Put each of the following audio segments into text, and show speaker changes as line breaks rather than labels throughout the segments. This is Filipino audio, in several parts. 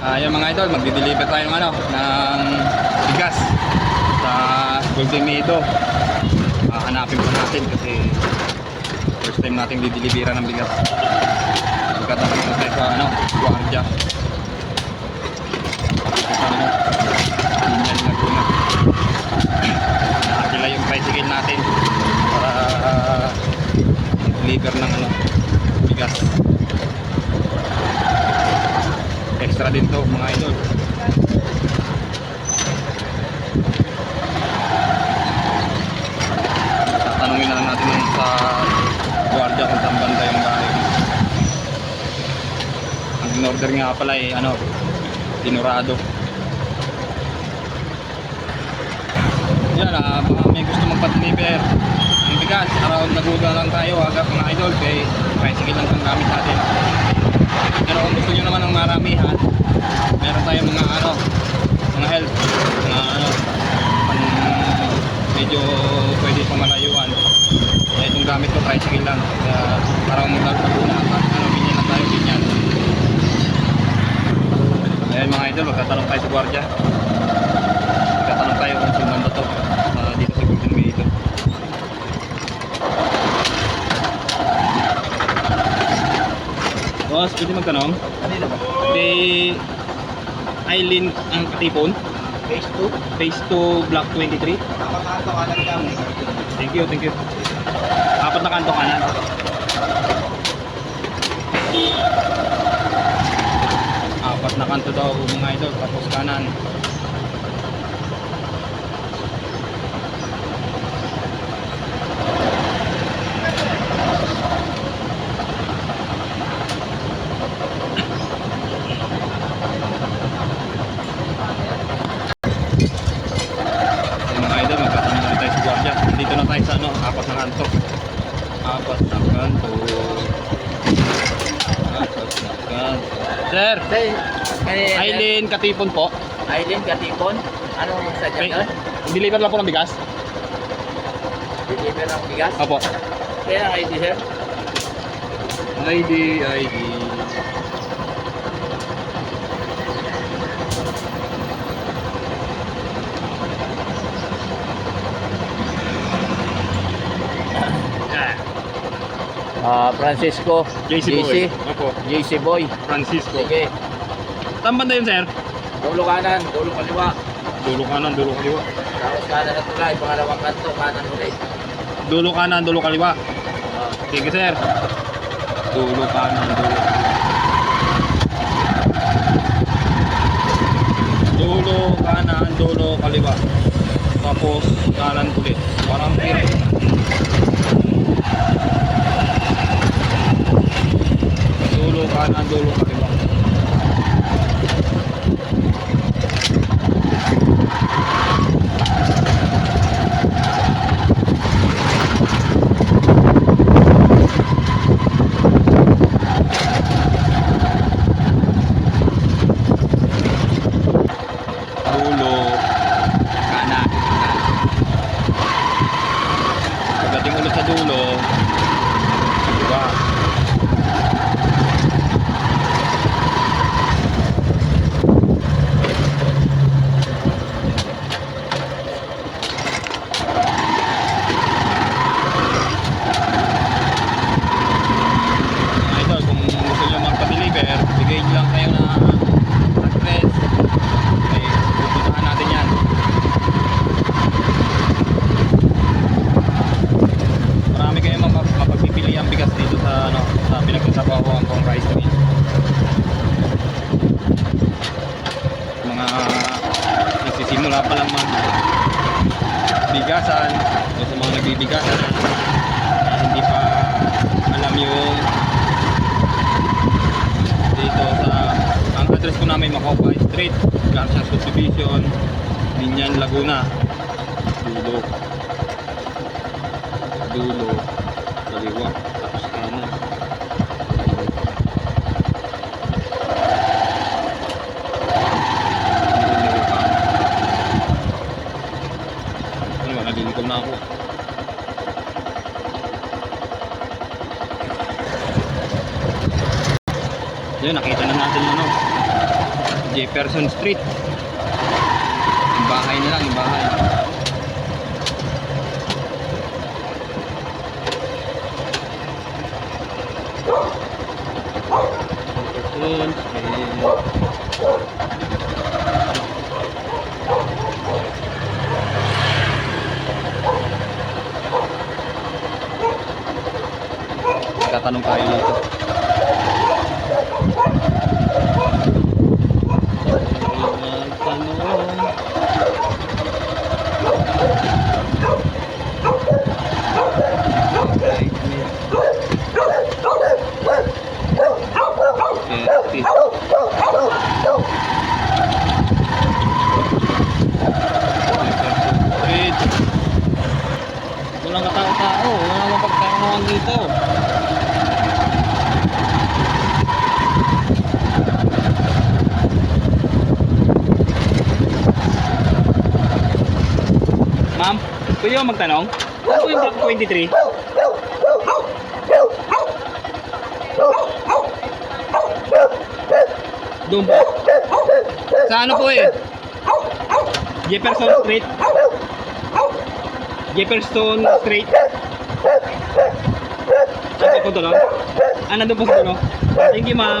Ah, yan mga idol, magdi-deliver tayo ng ano, ng bigas sa Golden Meadow. Ah, hanapin pa natin kasi first time natin di-delivera ng bigas. Magkatapat na tayo sa ano, Guardia. Sa ano, Binyan Laguna. Nakakila yung tricycle natin para ah, deliver ng ano, bigas. Extra din to mga idol. Tatanungin na lang natin yun sa gwardiya kung saan banda yung galing. Ang in-order nga pala eh, ano, dinurado. Yan, ah, baka may gusto magpa-deliver ng bigas. Around naguga lang tayo agad mga idol kay tricycle lang ang gamit natin. Pero kung gusto nyo naman ng maramihan, meron tayong mga ano, mga help, mga ano, pan, medyo pwede pang malayuan. Itong gamit ko, tricycle lang. Kaya parang magkakaguna, ano, binyan lang tayo, binyan. Ayan mga idol, magkatanong tayo sa gwardiya. Magkatanong tayo kung saan ba to ah, dito sa Golden Bay ito. Boss, pwede magtanong?
Kanina ba?
Kay Eileen ang katipon,
Phase 2?
phase 2, block 23.
Nakapakato ka lang kami.
Thank you, thank you. Apat na kanto kanan. Apat na kanto daw mga idol, tapos kanan. Dito na tayo sa ano, apat na kanto. Apat na kanto. Sir,
Hey, hey,
Eileen Katipon po.
Aileen Gatipon. Anong sadya
May,
doon?
deliver lang po ng bigas.
Deliver ng bigas?
Opo.
Kaya ID sir?
ID, ID.
Ah, Francisco.
JC Boy. Opo.
JC Boy.
Francisco.
Sige.
Saan banda yun, sir?
Dulo kanan, dulo kaliwa.
Dulo kanan, dulo kaliwa.
Tapos kanan na tulay, pangalawang kanto, kanan ulit.
Dulo kanan, dulo kaliwa.
Ah,
Sige, sir. Dulo kanan, dulo Dulo kanan, dulo kaliwa. Tapos kanan ulit. Parang tira. Dulo kanan, dulo kaliwa. Dulo kanan. Pagdating ulit sa dulo, diba? Mga idol, kung gusto nyo magpa-deliver, bigay nyo lang kayo na address. Ay, pupuntahan natin yan. Marami kayo mapag mapagpipili ang bigas dito sa ano, sa pinagsasabawan kong rice mill. Mga nagsisimula pa lang mag bigasan o sa mga nagbibigasan na hindi pa alam yung dito sa ang address ko namin Macopa Street Garcia Subdivision Binyan Laguna. Dulo. Dulo kaliwa tapos kanan dulo kanan ano ba nalilikaw na ako Yun, nakita na natin ano. Jefferson Street. Yung bahay na lang, yung bahay. Jefferson Street. Panginoon. Ba magtanong? Ano yung block 23? Doon po. Sa ano po eh? Jefferson Street? Jefferson Street? Saan po doon? Ah, nandun po sa doon? Thank you, ma'am.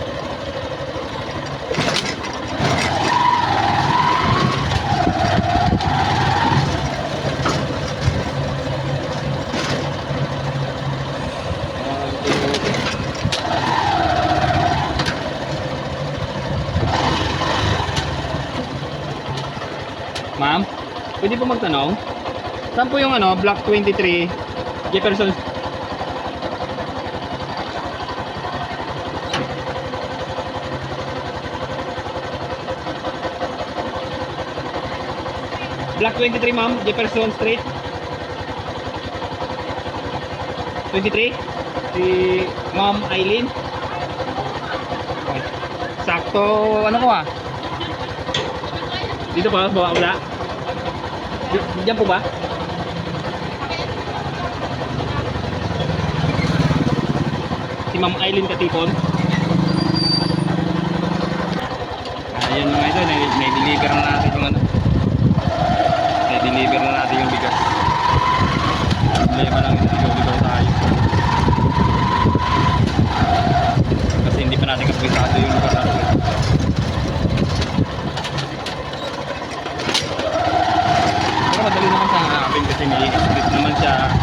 pwede po magtanong? Saan po yung ano, Block 23, Jefferson Block 23 ma'am, Jefferson Street. 23 Si Ma'am Eileen. Sakto, ano ko ah? Dito pa, bawa wala Diyan po ba? Si Ma'am Eileen Katipon Ayan mga ito, nai-deliver na natin yung ano i-deliver na natin yung bigas. Problema lang yung nag-deliver tayo. Kasi hindi pa natin kapisado yung lugar natin. Pero madali naman sa hanapin kasi may street naman siya.